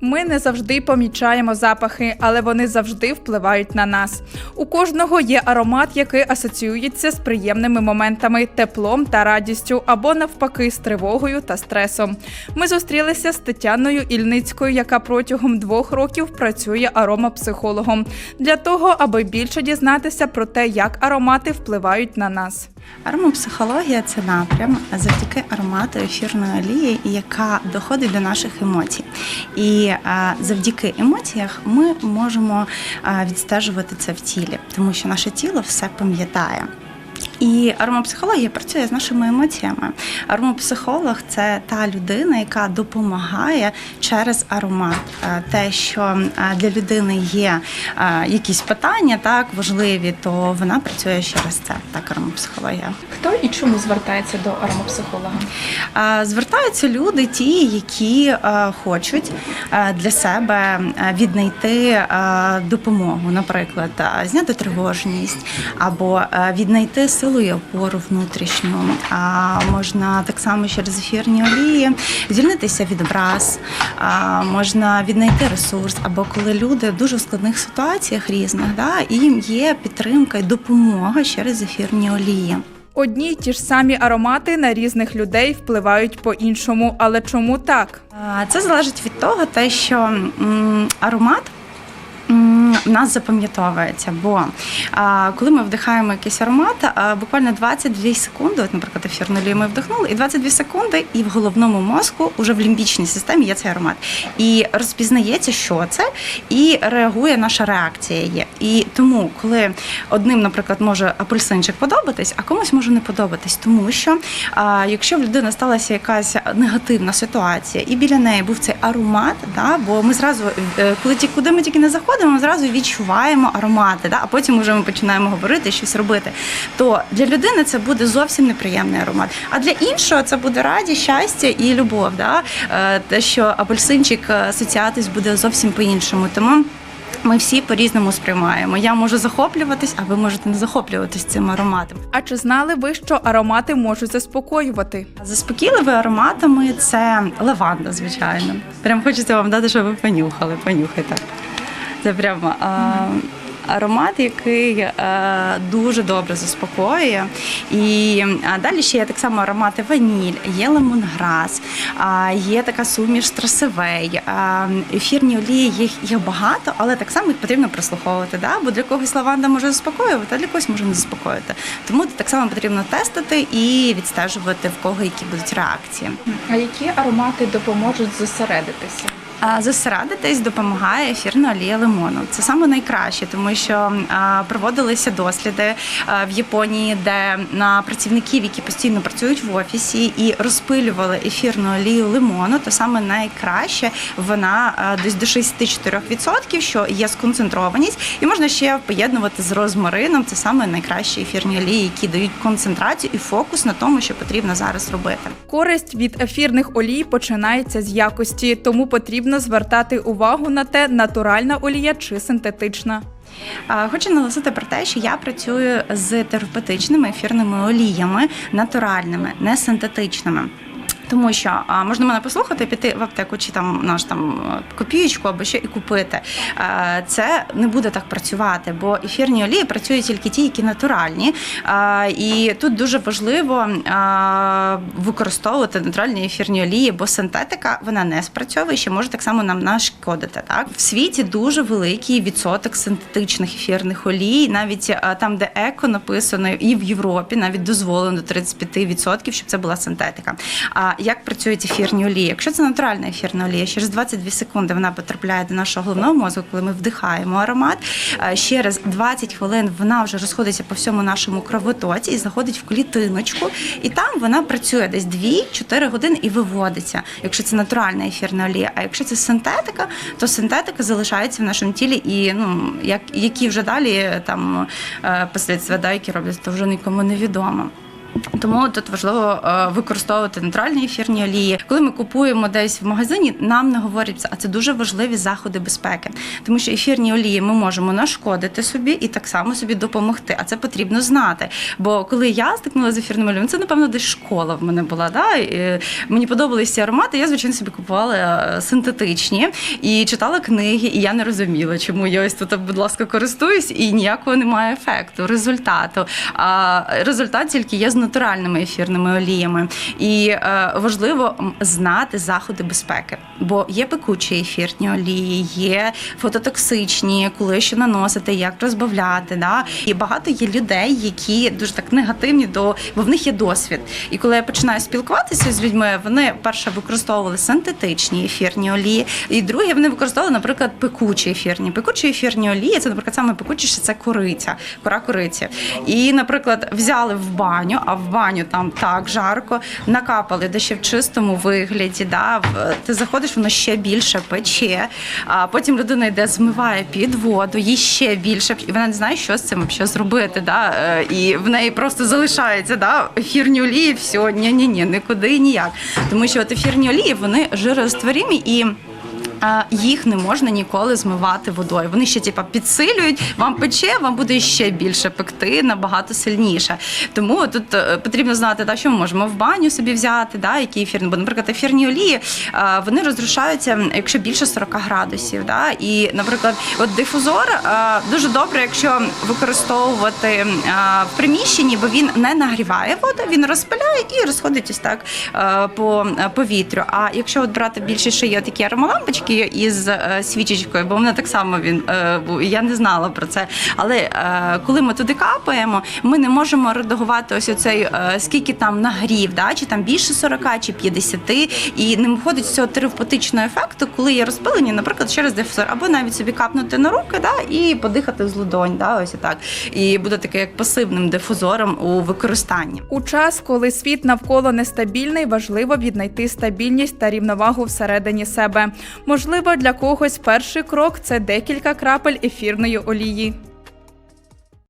Ми не завжди помічаємо запахи, але вони завжди впливають на нас. У кожного є аромат, який асоціюється з приємними моментами, теплом та радістю, або навпаки, з тривогою та стресом. Ми зустрілися з Тетяною Ільницькою, яка протягом двох років працює аромапсихологом, для того, аби більше дізнатися про те, як аромати впливають на нас. Аромапсихологія це напрям завдяки аромату ефірної олії, яка доходить до наших емоцій. І завдяки емоціях ми можемо відстежувати це в тілі, тому що наше тіло все пам'ятає. І аромапсихологія працює з нашими емоціями. Аромапсихолог це та людина, яка допомагає через аромат. Е, Те, що е, для людини є е, якісь питання, так важливі, то вона працює через це. Так, аромапсихологія. Хто і чому звертається до аромапсихолога? Звертаються люди, ті, які хочуть для себе віднайти допомогу, наприклад, зняти тривожність або віднайти силу і опору внутрішню. А можна так само через ефірні олії звільнитися від образ, а, можна віднайти ресурс, або коли люди в дуже складних ситуаціях різних, да, і їм є підтримка і допомога через ефірні олії. Одні й ті ж самі аромати на різних людей впливають по-іншому, але чому так? Це залежить від того, те, що аромат. В нас запам'ятовується, бо коли ми вдихаємо якийсь аромат, буквально 22 секунди, от, наприклад, ефірну олію ми вдихнули, і 22 секунди, і в головному мозку, уже в лімбічній системі є цей аромат. І розпізнається, що це, і реагує наша реакція є. І тому, коли одним, наприклад, може апельсинчик подобатись, а комусь може не подобатись, тому що якщо в людини сталася якась негативна ситуація, і біля неї був цей аромат, да, бо ми зразу, е, коли ті, куди ми тільки не заходимо, ми зразу відчуваємо аромати, да, а потім вже ми починаємо говорити, щось робити. То для людини це буде зовсім неприємний аромат. А для іншого це буде радість, щастя і любов. Да? Е, Те, що апельсинчик е, асоціатись буде зовсім по-іншому. Тому. Ми всі по-різному сприймаємо. Я можу захоплюватись, а ви можете не захоплюватись цим ароматом. А чи знали ви, що аромати можуть заспокоювати? Заспокійливі ароматами це лаванда, звичайно. Прям хочеться вам дати, щоб ви понюхали. Понюхайте. Це прямо аромат, який е, дуже добре заспокоює. І далі ще є так само аромати ваніль, є лемонграс, є така суміш трасивей. Ефірні олії їх, їх багато, але так само їх потрібно прислуховувати. Да? Бо для когось лаванда може заспокоювати, а для когось може не заспокоювати. Тому так само потрібно тестити і відстежувати в кого які будуть реакції. А які аромати допоможуть зосередитися? Зосередитись допомагає ефірна олія лимону. Це саме найкраще, тому що проводилися досліди в Японії, де на працівників, які постійно працюють в офісі і розпилювали ефірну олію лимону, то саме найкраще вона десь до 64%, що є сконцентрованість, і можна ще поєднувати з розмарином. Це саме найкращі ефірні олії, які дають концентрацію і фокус на тому, що потрібно зараз робити. Користь від ефірних олій починається з якості, тому потрібно звертати увагу на те, натуральна олія чи синтетична. Хочу наголосити про те, що я працюю з терапевтичними ефірними оліями, натуральними, не синтетичними. Тому що а, можна мене послухати, піти в аптеку чи там наш там копієчку або що і купити. А, це не буде так працювати, бо ефірні олії працюють тільки ті, які натуральні. А, і тут дуже важливо а, використовувати натуральні ефірні олії, бо синтетика вона не спрацьовує, ще може так само нам нашкодити. Так в світі дуже великий відсоток синтетичних ефірних олій, навіть а, там, де еко написано, і в Європі навіть дозволено до 35%, щоб це була синтетика. А як працюють ефірні олії? Якщо це натуральна ефірна олія, через 22 секунди вона потрапляє до нашого головного мозку, коли ми вдихаємо аромат. а Через 20 хвилин вона вже розходиться по всьому нашому кровотоці і заходить в клітиночку, і там вона працює десь 2-4 години і виводиться, якщо це натуральна ефірна олія. А якщо це синтетика, то синтетика залишається в нашому тілі, і ну як які вже далі там е, послідствия, да, які роблять, то вже нікому не відомо. Тому тут важливо е, використовувати натуральні ефірні олії. Коли ми купуємо десь в магазині, нам не говорять, а це дуже важливі заходи безпеки, тому що ефірні олії ми можемо нашкодити собі і так само собі допомогти. А це потрібно знати. Бо коли я стикнулася з ефірними оліями, це напевно десь школа в мене була. Да? І, е, мені подобалися ці аромати. Я звичайно собі купувала е, синтетичні і читала книги, і я не розуміла, чому я ось тут, будь ласка, користуюсь, і ніякого немає ефекту, результату. А результат тільки є з натуральними ефірними оліями. І е, важливо знати заходи безпеки, бо є пекучі ефірні олії, є фототоксичні, коли що наносити, як розбавляти. Да? І багато є людей, які дуже так негативні до, бо в них є досвід. І коли я починаю спілкуватися з людьми, вони перше використовували синтетичні ефірні олії, і друге вони використовували, наприклад, пекучі ефірні. Пекучі ефірні олії, це, наприклад, саме пекучіше це кориця, кора кориці. І, наприклад, взяли в баню, а в баню там так жарко, накапали де ще в чистому вигляді. Да, ти заходиш, воно ще більше пече. А потім людина йде, змиває під воду, їй ще більше, і вона не знає, що з цим що зробити. Да? е, І в неї просто залишається да, ефірні олії, все, ні, ні, ні, нікуди ніяк. Тому що от ефірні олії вони жиророзтворимі і. А, Їх не можна ніколи змивати водою. Вони ще типа підсилюють, вам пече, вам буде ще більше пекти набагато сильніше. Тому тут е, потрібно знати, да, що ми можемо в баню собі взяти, да, які ефірні. Бо, наприклад, ефірні олії а, вони розрушаються, якщо більше 40 градусів. Да? І, наприклад, от дифузор а, дуже добре, якщо використовувати а, в приміщенні, бо він не нагріває воду, він розпиляє і розходить ось так а, по повітрю. А якщо от брати більше ще є такі аромалампочки із е, свічечкою, бо мене так само він е, я не знала про це. Але е, коли ми туди капаємо, ми не можемо редагувати ось оцей скільки там нагрів, да? чи там більше 40, чи 50, і не виходить цього терапевтичного ефекту, коли є розпилені, наприклад, через дифузор, або навіть собі капнути на руки, да? і подихати з ладонь, да? ось так. І буде таке як пасивним дифузором у використанні. У час, коли світ навколо нестабільний, важливо віднайти стабільність та рівновагу всередині себе. Можливо, для когось перший крок це декілька крапель ефірної олії.